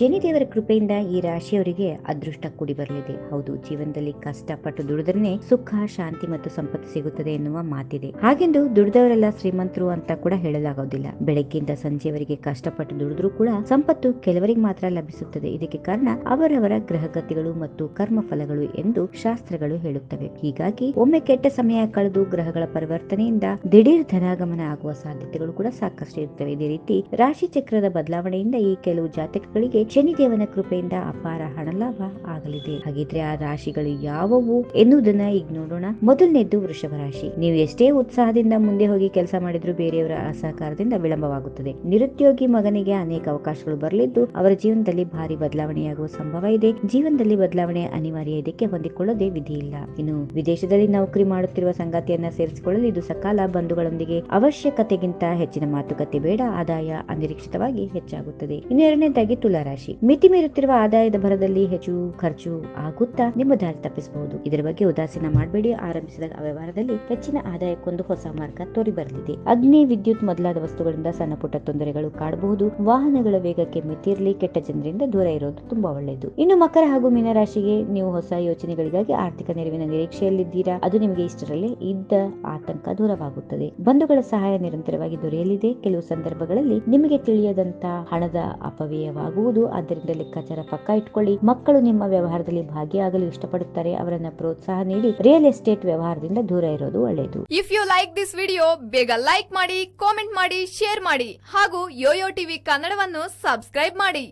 ಶನಿದೇವರ ಕೃಪೆಯಿಂದ ಈ ರಾಶಿಯವರಿಗೆ ಅದೃಷ್ಟ ಕೂಡಿ ಬರಲಿದೆ. ಹೌದು, ಜೀವನದಲ್ಲಿ ಕಷ್ಟಪಟ್ಟು ದುಡಿದ್ರೆ ಸುಖ, ಶಾಂತಿ ಮತ್ತು ಸಂಪತ್ತು ಸಿಗುತ್ತದೆ ಎನ್ನುವ ಮಾತಿದೆ. ಹಾಗೆಂದು ದುಡಿದವರೆಲ್ಲ ಶ್ರೀಮಂತರು ಅಂತ ಕೂಡ ಹೇಳಲಾಗೋದಿಲ್ಲ ಬೆಳಗ್ಗೆಯಿಂದ ಸಂಜೆಯವರಿಗೆ ಕಷ್ಟಪಟ್ಟು ದುಡಿದ್ರೂ ಕೂಡ ಸಂಪತ್ತು ಕೆಲವರಿಗೆ ಮಾತ್ರ ಲಭಿಸುತ್ತದೆ. ಇದಕ್ಕೆ ಕಾರಣ ಅವರವರ ಗ್ರಹಗತಿಗಳು ಮತ್ತು ಕರ್ಮ ಫಲಗಳು ಎಂದು ಶಾಸ್ತ್ರಗಳು ಹೇಳುತ್ತವೆ. ಹೀಗಾಗಿ ಒಮ್ಮೆ ಕೆಟ್ಟ ಸಮಯ ಕಳೆದು ಗ್ರಹಗಳ ಪರಿವರ್ತನೆಯಿಂದ ದಿಢೀರ್ ಧನಾಗಮನ ಆಗುವ ಸಾಧ್ಯತೆಗಳು ಕೂಡ ಸಾಕಷ್ಟು ಇರುತ್ತವೆ. ಇದೇ ರೀತಿ ರಾಶಿ ಚಕ್ರದ ಬದಲಾವಣೆಯಿಂದ ಈ ಕೆಲವು ಜಾತಕಗಳಿಗೆ ಶನಿದೇವನ ಕೃಪೆಯಿಂದ ಅಪಾರ ಹಣ ಲಾಭ ಆಗಲಿದೆ. ಹಾಗಿದ್ರೆ ಆ ರಾಶಿಗಳು ಯಾವುವು ಎನ್ನುವುದನ್ನ ಈಗ ನೋಡೋಣ. ಮೊದಲನೇದ್ದು ವೃಷಭ ರಾಶಿ. ನೀವು ಎಷ್ಟೇ ಉತ್ಸಾಹದಿಂದ ಮುಂದೆ ಹೋಗಿ ಕೆಲಸ ಮಾಡಿದ್ರು ಬೇರೆಯವರ ಅಸಹಕಾರದಿಂದ ವಿಳಂಬವಾಗುತ್ತದೆ. ನಿರುದ್ಯೋಗಿ ಮಗನಿಗೆ ಅನೇಕ ಅವಕಾಶಗಳು ಬರಲಿದ್ದು, ಅವರ ಜೀವನದಲ್ಲಿ ಭಾರಿ ಬದಲಾವಣೆಯಾಗುವ ಸಂಭವ ಇದೆ. ಜೀವನದಲ್ಲಿ ಬದಲಾವಣೆ ಅನಿವಾರ್ಯ ಇದಕ್ಕೆ ಹೊಂದಿಕೊಳ್ಳದೆ ವಿಧಿ ಇಲ್ಲ. ಇನ್ನು ವಿದೇಶದಲ್ಲಿ ನೌಕರಿ ಮಾಡುತ್ತಿರುವ ಸಂಗಾತಿಯನ್ನ ಸೇರಿಸಿಕೊಳ್ಳಲು ಇದು ಸಕಾಲ ಬಂಧುಗಳೊಂದಿಗೆ ಅವಶ್ಯಕತೆಗಿಂತ ಹೆಚ್ಚಿನ ಮಾತುಕತೆ ಬೇಡ. ಆದಾಯ ಅನಿರೀಕ್ಷಿತವಾಗಿ ಹೆಚ್ಚಾಗುತ್ತದೆ. ಇನ್ನೆರಡನೇದಾಗಿ ತುಲಾ ರಾಶಿ. ಮಿತಿ ಮೀರುತ್ತಿರುವ ಆದಾಯದ ಭರದಲ್ಲಿ ಹೆಚ್ಚು ಖರ್ಚು ಆಗುತ್ತಾ ನಿಮ್ಮ ದಾರಿ ತಪ್ಪಿಸಬಹುದು. ಇದರ ಬಗ್ಗೆ ಉದಾಸೀನ ಮಾಡಬೇಡಿ. ಆರಂಭಿಸಿದ ವ್ಯವಹಾರದಲ್ಲಿ ಹೆಚ್ಚಿನ ಆದಾಯಕ್ಕೊಂದು ಹೊಸ ಮಾರ್ಗ ತೋರಿ ಬರಲಿದೆ ಅಗ್ನಿ, ವಿದ್ಯುತ್ ಮೊದಲಾದ ವಸ್ತುಗಳಿಂದ ಸಣ್ಣ ಪುಟ್ಟ ತೊಂದರೆಗಳು ಕಾಡಬಹುದು. ವಾಹನಗಳ ವೇಗಕ್ಕೆ ಮಿತಿಯಿರಲಿ. ಕೆಟ್ಟ ಜನರಿಂದ ದೂರ ಇರೋದು ತುಂಬಾ ಒಳ್ಳೆಯದು. ಇನ್ನು ಮಕರ ಹಾಗೂ ಮೀನರಾಶಿಗೆ ನೀವು ಹೊಸ ಯೋಚನೆಗಳಿಗಾಗಿ ಆರ್ಥಿಕ ನೆರವಿನ ನಿರೀಕ್ಷೆಯಲ್ಲಿದ್ದೀರಾ? ಅದು ನಿಮಗೆ ಇಷ್ಟರಲ್ಲೇ ಇದ್ದ ಆತಂಕ ದೂರವಾಗುತ್ತದೆ. ಬಂಧುಗಳ ಸಹಾಯ ನಿರಂತರವಾಗಿ ದೊರೆಯಲಿದೆ. ಕೆಲವು ಸಂದರ್ಭಗಳಲ್ಲಿ ನಿಮಗೆ ತಿಳಿಯದಂತ ಹಣದ ಅಪವ್ಯಯವಾಗುವುದು ಆದ್ದರಿಂದ ಲೆಕ್ಕಾಚಾರ ಪಕ್ಕ ಇಟ್ಕೊಳ್ಳಿ. ಮಕ್ಕಳು ನಿಮ್ಮ ವ್ಯವಹಾರದಲ್ಲಿ ಭಾಗಿಯಾಗಲು ಇಷ್ಟಪಡುತ್ತಾರೆ. ಅವರನ್ನ ಪ್ರೋತ್ಸಾಹ ನೀಡಿ. ರಿಯಲ್ ಎಸ್ಟೇಟ್ ವ್ಯವಹಾರದಿಂದ ದೂರ ಇರೋದು ಒಳ್ಳೆಯದು. If you like this video ಬೇಗ ಲೈಕ್ ಮಾಡಿ ಕಾಮೆಂಟ್ ಮಾಡಿ ಶೇರ್ ಮಾಡಿ. ಹಾಗೂ ಯೋಯೋ ಟಿವಿ ಕನ್ನಡವನ್ನು ಸಬ್ಸ್ಕ್ರೈಬ್ ಮಾಡಿ.